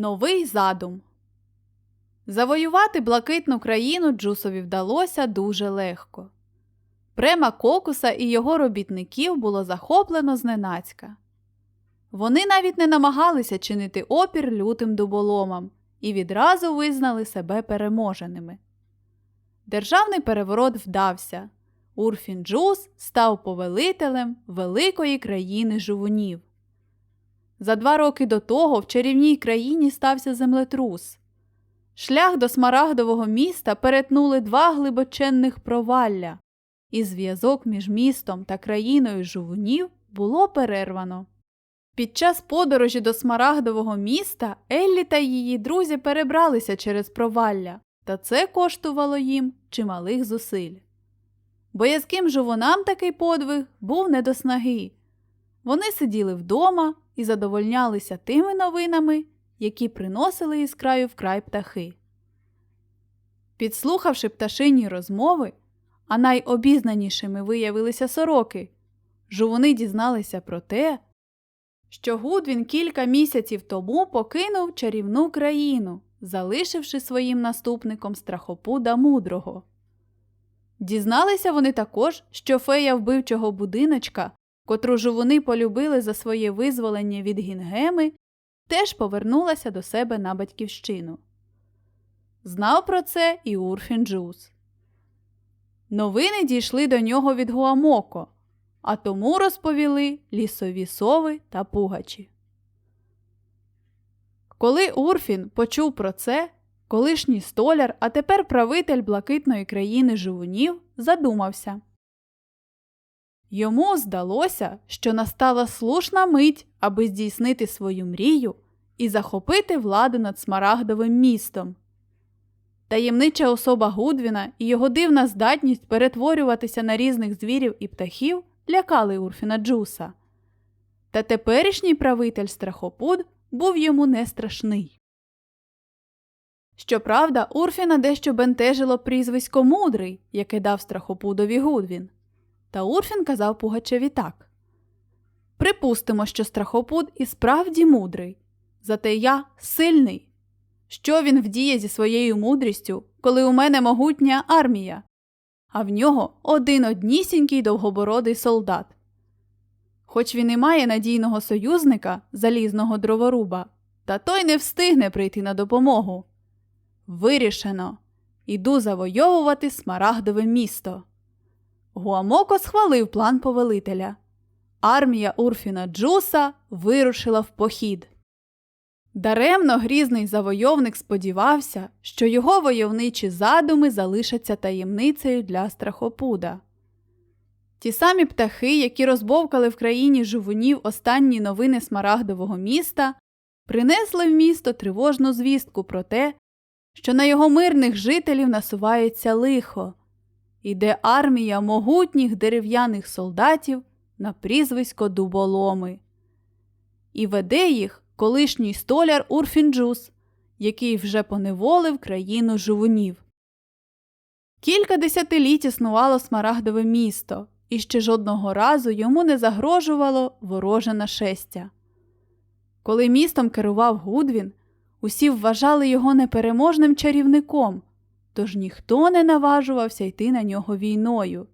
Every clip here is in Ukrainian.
Новий задум. Завоювати блакитну країну Джусові вдалося дуже легко. Према Кокуса і його робітників було захоплено зненацька. Вони навіть не намагалися чинити опір лютим дуболомам і відразу визнали себе переможеними. Державний переворот вдався. Урфін Джус став повелителем великої країни жувунів. За два роки до того в чарівній країні стався землетрус. Шлях до смарагдового міста перетнули два глибоченних провалля, і зв'язок між містом та країною жувунів було перервано. Під час подорожі до смарагдового міста Еллі та її друзі перебралися через провалля, та це коштувало їм чималих зусиль. Боязким жувунам такий подвиг був не до снаги. Вони сиділи вдома і задовольнялися тими новинами, які приносили із краю в край птахи. Підслухавши пташині розмови, а найобізнанішими виявилися сороки, жувуни дізналися про те, що Гудвін кілька місяців тому покинув чарівну країну, залишивши своїм наступником страхопуда мудрого. Дізналися вони також, що фея вбивчого будиночка, котру жувуни полюбили за своє визволення від гінгеми, теж повернулася до себе на батьківщину. Знав про це і Урфін Джус. Новини дійшли до нього від Гуамоко, а тому розповіли лісові сови та пугачі. Коли Урфін почув про це, колишній столяр, а тепер правитель блакитної країни живунів, задумався. Йому здалося, що настала слушна мить, аби здійснити свою мрію і захопити владу над Смарагдовим містом. Таємнича особа Гудвіна і його дивна здатність перетворюватися на різних звірів і птахів лякали Урфіна Джуса. Та теперішній правитель страхопуд був йому не страшний. Щоправда, Урфіна дещо бентежило прізвисько мудрий, яке дав страхопудові Гудвін. Та Урфін казав Пугачеві так Припустимо, що страхопуд і справді мудрий, зате я сильний. Що він вдіє зі своєю мудрістю, коли у мене могутня армія, а в нього один однісінький довгобородий солдат. Хоч він і має надійного союзника, залізного дроворуба, та той не встигне прийти на допомогу. Вирішено. Іду завойовувати смарагдове місто. Гуамоко схвалив план повелителя. Армія Урфіна Джуса вирушила в похід. Даремно грізний завойовник сподівався, що його войовничі задуми залишаться таємницею для страхопуда. Ті самі птахи, які розбовкали в країні жувунів останні новини смарагдового міста, принесли в місто тривожну звістку про те, що на його мирних жителів насувається лихо, іде армія могутніх дерев'яних солдатів на прізвисько дуболоми. І веде їх колишній столяр Урфінджус, який вже поневолив країну жувунів. Кілька десятиліть існувало смарагдове місто, і ще жодного разу йому не загрожувало вороже нашестя. Коли містом керував Гудвін, усі вважали його непереможним чарівником, тож ніхто не наважувався йти на нього війною.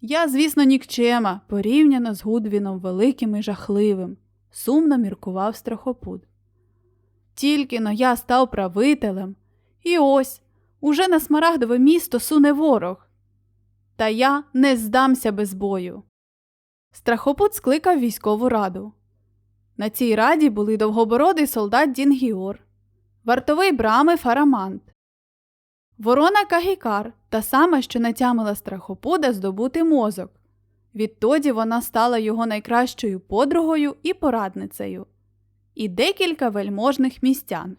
Я, звісно, нікчема, порівняно з Гудвіном великим і жахливим, сумно міркував страхопуд. Тільки но я став правителем, і ось уже на смарагдове місто суне ворог. Та я не здамся без бою. Страхопут скликав військову раду. На цій раді були довгобородий солдат Дінгіор, вартовий брами Фарамант, ворона Кагікар, та сама, що натямила страхопуда здобути мозок. Відтоді вона стала його найкращою подругою і порадницею, і декілька вельможних містян.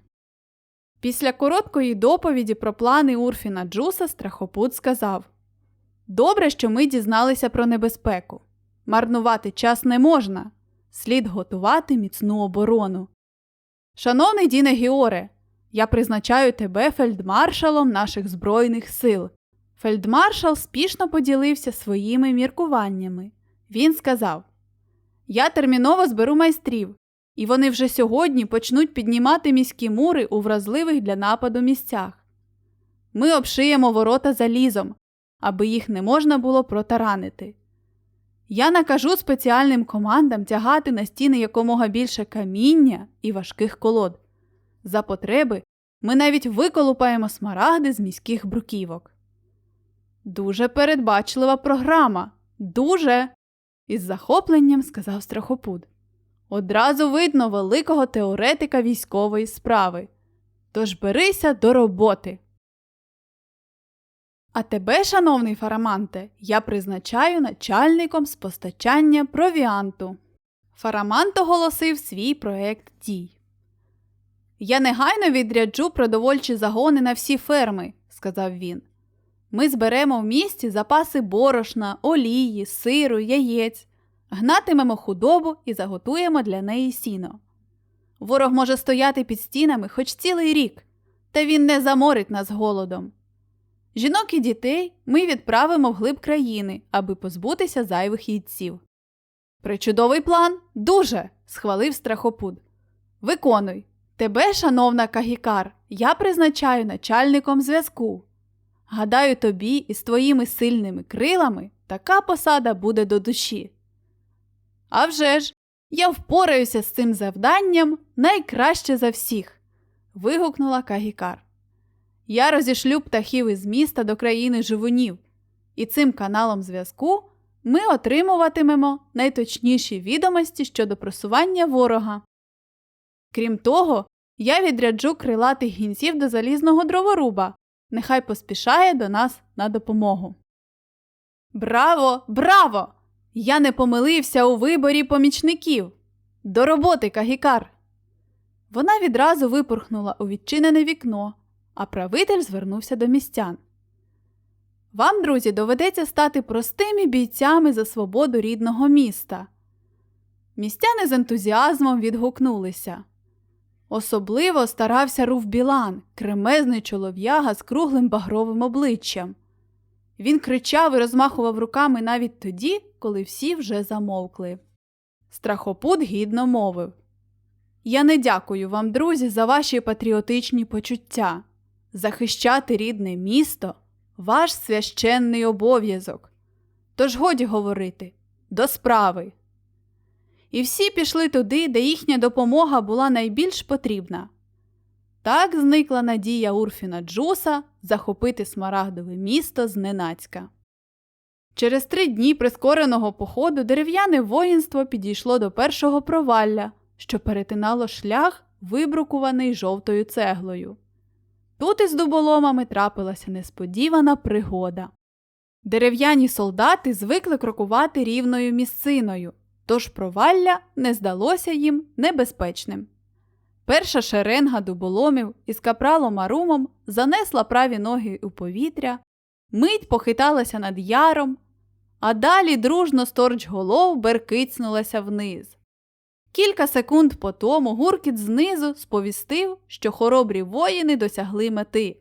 Після короткої доповіді про плани Урфіна Джуса страхопут сказав Добре, що ми дізналися про небезпеку. Марнувати час не можна. Слід готувати міцну оборону. Шановний Діне Гіоре, я призначаю тебе фельдмаршалом наших Збройних сил. Фельдмаршал спішно поділився своїми міркуваннями. Він сказав: Я терміново зберу майстрів, І вони вже сьогодні почнуть піднімати міські мури у вразливих для нападу місцях. Ми обшиємо ворота залізом, аби їх не можна було протаранити. Я накажу спеціальним командам тягати на стіни якомога більше каміння і важких колод. За потреби ми навіть виколупаємо смарагди з міських бруківок. Дуже передбачлива програма. Дуже. із захопленням сказав страхопуд. Одразу видно великого теоретика військової справи. Тож берися до роботи. А тебе, шановний Фараманте, я призначаю начальником з постачання провіанту. Фарамант оголосив свій проект дій. Я негайно відряджу продовольчі загони на всі ферми, сказав він. Ми зберемо в місті запаси борошна, олії, сиру, яєць, гнатимемо худобу і заготуємо для неї сіно. Ворог може стояти під стінами хоч цілий рік, та він не заморить нас голодом. Жінок і дітей ми відправимо вглиб країни, аби позбутися зайвих їдців. Причудовий план дуже. схвалив страхопуд. Виконуй. Тебе, шановна Кагікар, я призначаю начальником зв'язку. Гадаю, тобі із твоїми сильними крилами така посада буде до душі. А вже ж, я впораюся з цим завданням найкраще за всіх. вигукнула Кагікар. Я розішлю птахів із міста до країни живунів, і цим каналом зв'язку ми отримуватимемо найточніші відомості щодо просування ворога. Крім того, я відряджу крилатих гінців до залізного дроворуба, нехай поспішає до нас на допомогу. Браво, браво! Я не помилився у виборі помічників. До роботи, Кагікар. Вона відразу випорхнула у відчинене вікно, а правитель звернувся до містян. Вам, друзі, доведеться стати простими бійцями за свободу рідного міста. Містяни з ентузіазмом відгукнулися. Особливо старався Руф Білан, кремезний чолов'яга з круглим багровим обличчям. Він кричав і розмахував руками навіть тоді, коли всі вже замовкли. Страхопут гідно мовив Я не дякую вам, друзі, за ваші патріотичні почуття. Захищати рідне місто ваш священний обов'язок. Тож годі говорити до справи. І всі пішли туди, де їхня допомога була найбільш потрібна. Так зникла надія Урфіна Джуса захопити смарагдове місто зненацька. Через три дні прискореного походу дерев'яне воїнство підійшло до першого провалля, що перетинало шлях, вибрукуваний жовтою цеглою. Тут із дуболомами трапилася несподівана пригода. Дерев'яні солдати звикли крокувати рівною місциною, тож провалля не здалося їм небезпечним. Перша шеренга дуболомів із капралом Арумом занесла праві ноги у повітря, мить похиталася над яром, а далі дружно сторч голов беркицнулася вниз. Кілька секунд по тому гуркіт знизу сповістив, що хоробрі воїни досягли мети.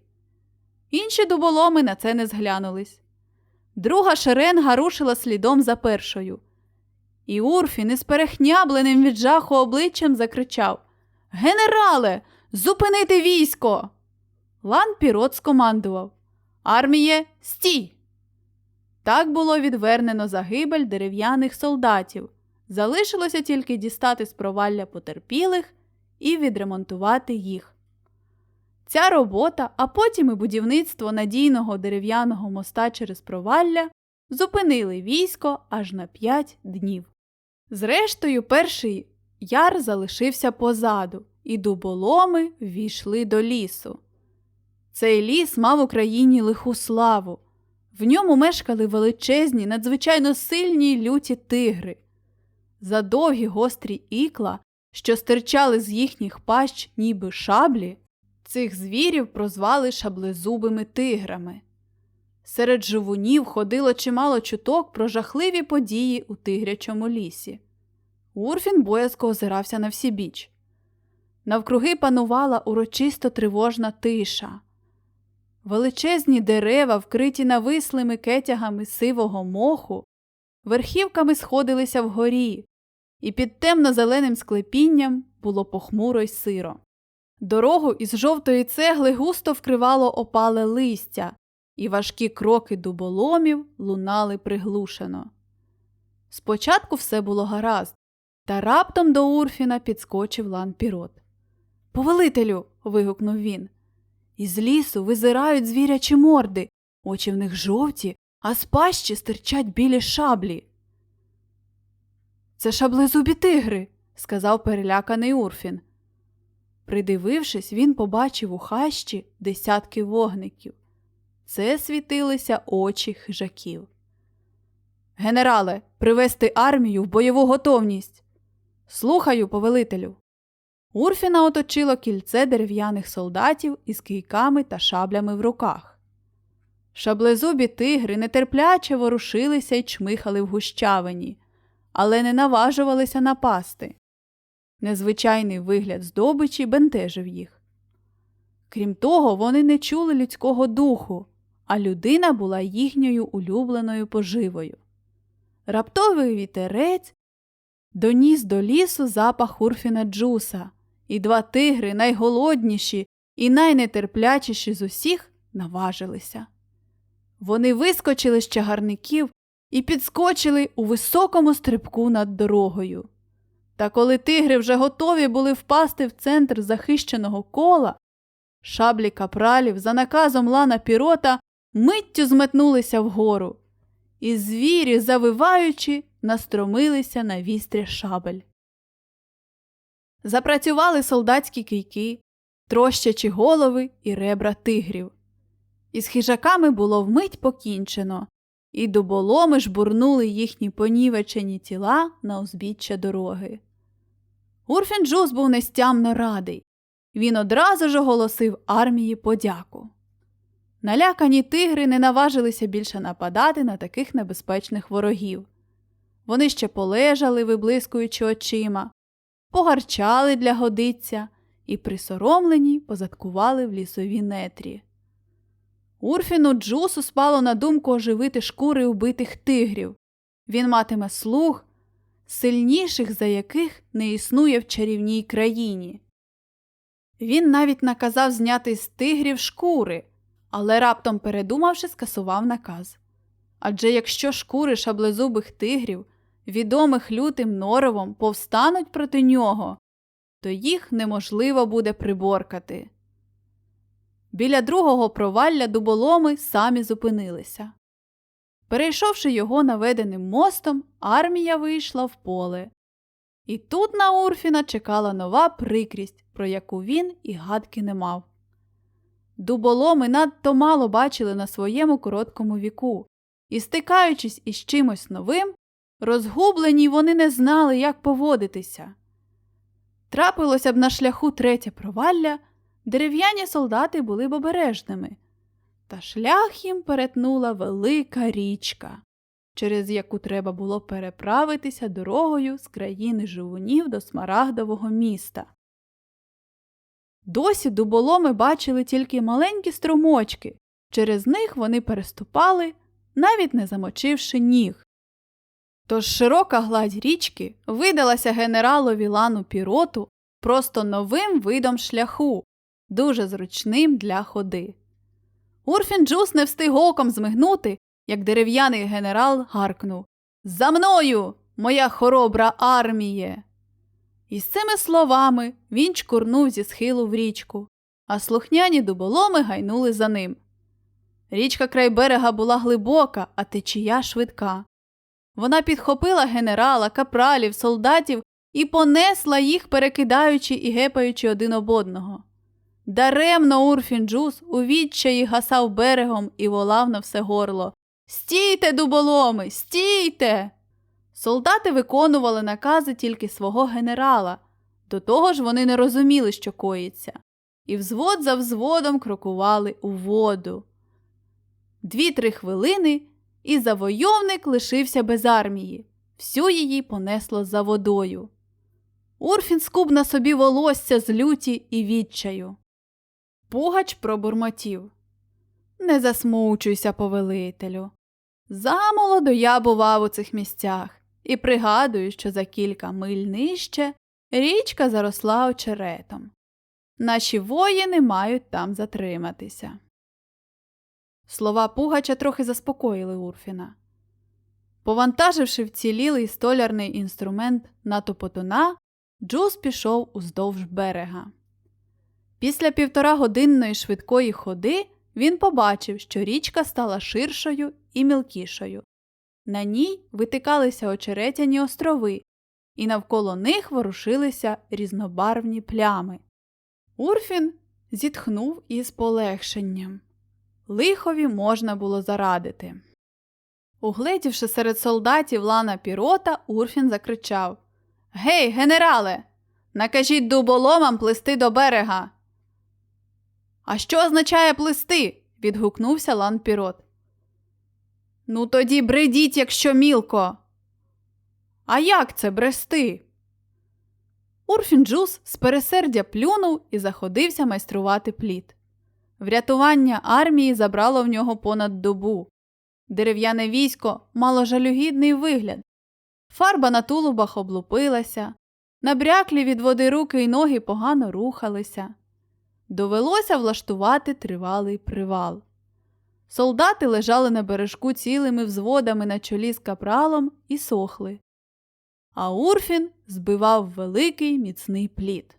Інші дуболоми на це не зглянулись. Друга шеренга рушила слідом за першою. І Урфін із перехнябленим від жаху обличчям закричав Генерале, зупинити військо! Лан Пірот скомандував Арміє, стій! Так було відвернено загибель дерев'яних солдатів. Залишилося тільки дістати з провалля потерпілих і відремонтувати їх. Ця робота, а потім і будівництво надійного дерев'яного моста через провалля зупинили військо аж на п'ять днів. Зрештою, перший яр залишився позаду, і дуболоми ввійшли до лісу. Цей ліс мав Україні лиху славу. В ньому мешкали величезні, надзвичайно сильні й люті тигри. За довгі гострі ікла, що стирчали з їхніх пащ, ніби шаблі, цих звірів прозвали шаблезубими тиграми. Серед живунів ходило чимало чуток про жахливі події у тигрячому лісі. Урфін боязко озирався на всі біч. Навкруги панувала урочисто тривожна тиша. Величезні дерева, вкриті навислими кетягами сивого моху, верхівками сходилися вгорі, і під темно-зеленим склепінням було похмуро й сиро. Дорогу із жовтої цегли густо вкривало опале листя, і важкі кроки дуболомів лунали приглушено. Спочатку все було гаразд, та раптом до Урфіна підскочив лан пірот. Повелителю. вигукнув він. Із лісу визирають звірячі морди, очі в них жовті, а з пащі стирчать білі шаблі. Це шаблезубі тигри, сказав переляканий Урфін. Придивившись, він побачив у хащі десятки вогників. Це світилися очі хижаків. Генерале, привести армію в бойову готовність. Слухаю, повелителю. Урфіна оточило кільце дерев'яних солдатів із кийками та шаблями в руках. Шаблезубі тигри нетерпляче ворушилися й чмихали в гущавині, але не наважувалися напасти. Незвичайний вигляд здобичі бентежив їх. Крім того, вони не чули людського духу, а людина була їхньою улюбленою поживою. Раптовий вітерець доніс до лісу запах Урфіна Джуса, і два тигри, найголодніші і найнетерплячіші з усіх, наважилися. Вони вискочили з чагарників і підскочили у високому стрибку над дорогою. Та коли тигри вже готові були впасти в центр захищеного кола, шаблі капралів за наказом лана пірота миттю зметнулися вгору, і звірі, завиваючи, настромилися на вістря шабель. Запрацювали солдатські кийки, трощачі голови і ребра тигрів. Із хижаками було вмить покінчено, і дуболоми жбурнули їхні понівечені тіла на узбіччя дороги. Урфін Джус був нестямно радий. Він одразу ж оголосив армії подяку. Налякані тигри не наважилися більше нападати на таких небезпечних ворогів. Вони ще полежали, виблискуючи очима, погарчали для годиця і присоромлені позадкували в лісові нетрі. Урфіну Джусу спало на думку оживити шкури убитих тигрів. Він матиме слуг, сильніших за яких не існує в чарівній країні. Він навіть наказав зняти з тигрів шкури, але раптом, передумавши, скасував наказ. Адже якщо шкури шаблезубих тигрів, відомих лютим норовом, повстануть проти нього, то їх неможливо буде приборкати. Біля другого провалля дуболоми самі зупинилися. Перейшовши його наведеним мостом, армія вийшла в поле. І тут на Урфіна чекала нова прикрість, про яку він і гадки не мав. Дуболоми надто мало бачили на своєму короткому віку, і, стикаючись із чимось новим, розгублені вони не знали, як поводитися. Трапилося б на шляху третє провалля, дерев'яні солдати були б обережними, та шлях їм перетнула велика річка, через яку треба було переправитися дорогою з країни живунів до смарагдового міста. Досі дуболоми бачили тільки маленькі струмочки, через них вони переступали, навіть не замочивши ніг. Тож широка гладь річки видалася генералові лану піроту просто новим видом шляху, дуже зручним для ходи. Урфін Джус не встиг оком змигнути, як дерев'яний генерал гаркнув За мною, моя хоробра арміє. І з цими словами він чкурнув зі схилу в річку, а слухняні дуболоми гайнули за ним. Річка край берега була глибока, а течія швидка. Вона підхопила генерала, капралів, солдатів і понесла їх, перекидаючи і гепаючи один об одного. Даремно Урфін Джус у відчаї гасав берегом і волав на все горло Стійте, дуболоми, стійте! Солдати виконували накази тільки свого генерала, до того ж вони не розуміли, що коїться, і взвод за взводом крокували у воду. Дві-три хвилини, і завойовник лишився без армії, всю її понесло за водою. Урфін скуб на собі волосся з люті і відчаю. Пугач пробурмотів. Не засмучуйся, повелителю. Замолодо я бував у цих місцях і пригадую, що за кілька миль нижче річка заросла очеретом. Наші воїни мають там затриматися. Слова Пугача трохи заспокоїли Урфіна. Повантаживши вцілілий столярний інструмент на топотуна, Джуз пішов уздовж берега. Після півторагодинної швидкої ходи він побачив, що річка стала ширшою і мілкішою. На ній витикалися очеретяні острови, і навколо них ворушилися різнобарвні плями. Урфін зітхнув із полегшенням. Лихові можна було зарадити. Угледівши серед солдатів лана пірота, Урфін закричав Гей, генерале! Накажіть дуболомам плисти до берега. А що означає плисти? відгукнувся лан пірот. Ну, тоді бредіть, якщо мілко. А як це брести? Урфін Джус з пересердя плюнув і заходився майструвати плід. Врятування армії забрало в нього понад добу. Дерев'яне військо мало жалюгідний вигляд. Фарба на тулубах облупилася, набряклі від води руки й ноги погано рухалися. Довелося влаштувати тривалий привал. Солдати лежали на бережку цілими взводами на чолі з капралом і сохли. А Урфін збивав великий міцний плід.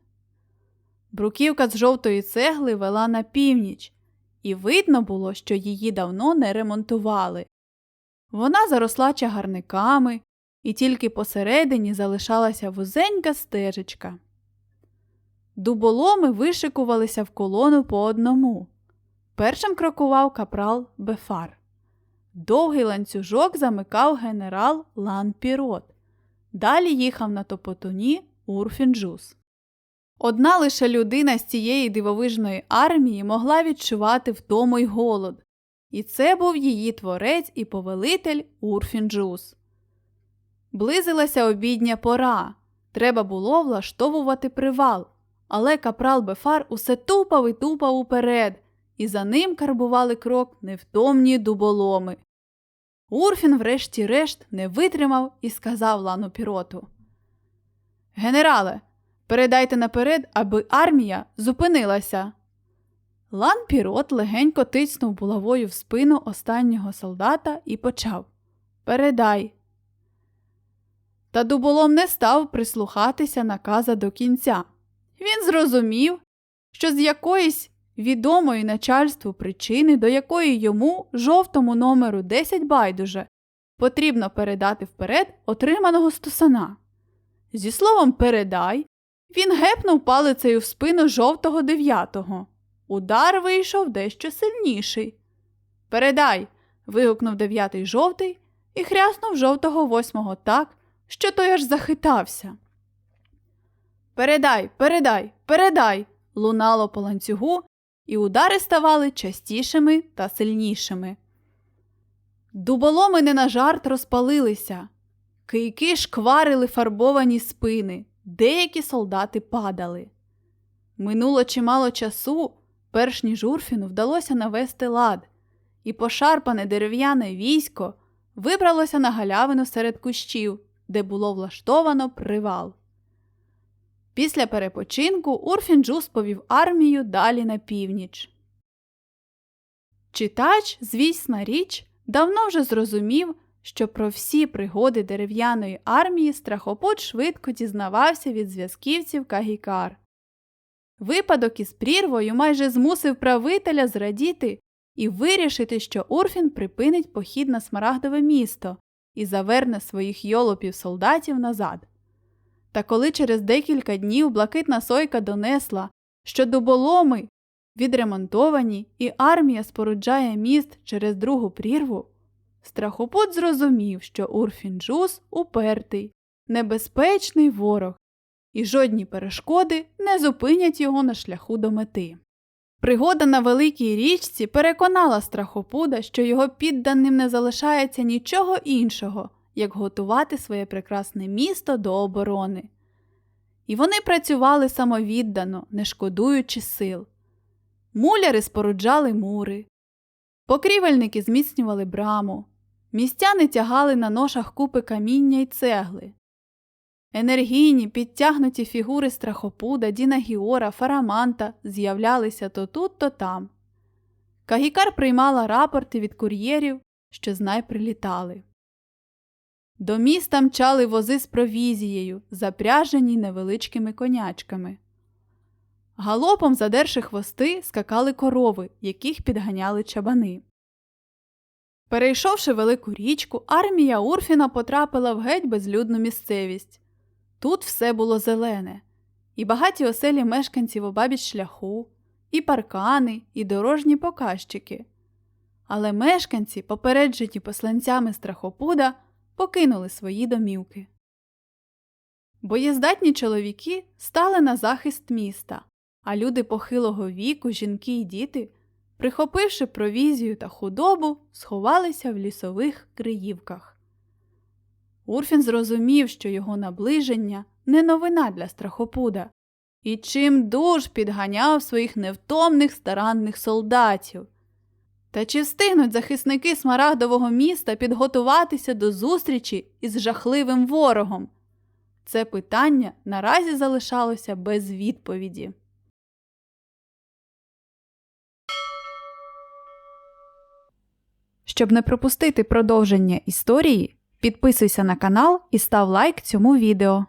Бруківка з жовтої цегли вела на північ, і видно було, що її давно не ремонтували. Вона заросла чагарниками, і тільки посередині залишалася вузенька стежечка. Дуболоми вишикувалися в колону по одному. Першим крокував капрал Бефар. Довгий ланцюжок замикав генерал Лан Пірот. Далі їхав на топотуні Урфінджус. Одна лише людина з цієї дивовижної армії могла відчувати втому й голод, і це був її творець і повелитель Урфінджус. Близилася обідня пора. Треба було влаштовувати привал, але капрал Бефар усе тупав і тупав уперед, і за ним карбували крок невтомні дуболоми. Урфін, врешті-решт, не витримав і сказав лану піроту Генерале, передайте наперед, аби армія зупинилася. Лан пірот легенько тицнув булавою в спину останнього солдата і почав Передай. Та дуболом не став прислухатися наказа до кінця. Він зрозумів, що з якоїсь відомої начальству причини, до якої йому, жовтому номеру 10 байдуже, потрібно передати вперед отриманого стусана. Зі словом передай, він гепнув палицею в спину жовтого дев'ятого. Удар вийшов дещо сильніший. Передай. вигукнув дев'ятий жовтий і хряснув жовтого восьмого так, що той аж захитався. Передай, передай, передай. лунало по ланцюгу, і удари ставали частішими та сильнішими. Дуболоми не на жарт розпалилися, кийки шкварили фарбовані спини, деякі солдати падали. Минуло чимало часу, перш ніж Урфіну вдалося навести лад, і пошарпане дерев'яне військо вибралося на галявину серед кущів, де було влаштовано привал. Після перепочинку Урфінджус повів армію далі на північ. Читач, звісна річ, давно вже зрозумів, що про всі пригоди дерев'яної армії страхопут швидко дізнавався від зв'язківців Кагікар. Випадок із прірвою майже змусив правителя зрадіти і вирішити, що Урфін припинить похід на смарагдове місто і заверне своїх йолопів солдатів назад. Та коли через декілька днів блакитна сойка донесла, що дуболоми відремонтовані і армія споруджає міст через другу прірву, страхопут зрозумів, що Урфінджус упертий, небезпечний ворог, і жодні перешкоди не зупинять його на шляху до мети. Пригода на великій річці переконала страхопуда, що його підданим не залишається нічого іншого як готувати своє прекрасне місто до оборони. І вони працювали самовіддано, не шкодуючи сил. Муляри споруджали мури, покрівельники зміцнювали браму, Містяни тягали на ношах купи каміння й цегли. Енергійні, підтягнуті фігури страхопуда, Діна Гіора, Фараманта з'являлися то тут, то там. Кагікар приймала рапорти від кур'єрів, що знай прилітали. До міста мчали вози з провізією, запряжені невеличкими конячками. Галопом, задерши хвости, скакали корови, яких підганяли чабани. Перейшовши велику річку, армія Урфіна потрапила в геть безлюдну місцевість. Тут все було зелене, і багаті оселі мешканців обабіч шляху, і паркани, і дорожні показчики. Але мешканці, попереджені посланцями страхопуда, покинули свої домівки. Боєздатні чоловіки стали на захист міста, а люди похилого віку, жінки й діти, прихопивши провізію та худобу, сховалися в лісових криївках. Урфін зрозумів, що його наближення не новина для страхопуда, і чим дуж підганяв своїх невтомних старанних солдатів. Та чи встигнуть захисники смарагдового міста підготуватися до зустрічі із жахливим ворогом? Це питання наразі залишалося без відповіді. Щоб не пропустити продовження історії, підписуйся на канал і став лайк цьому відео.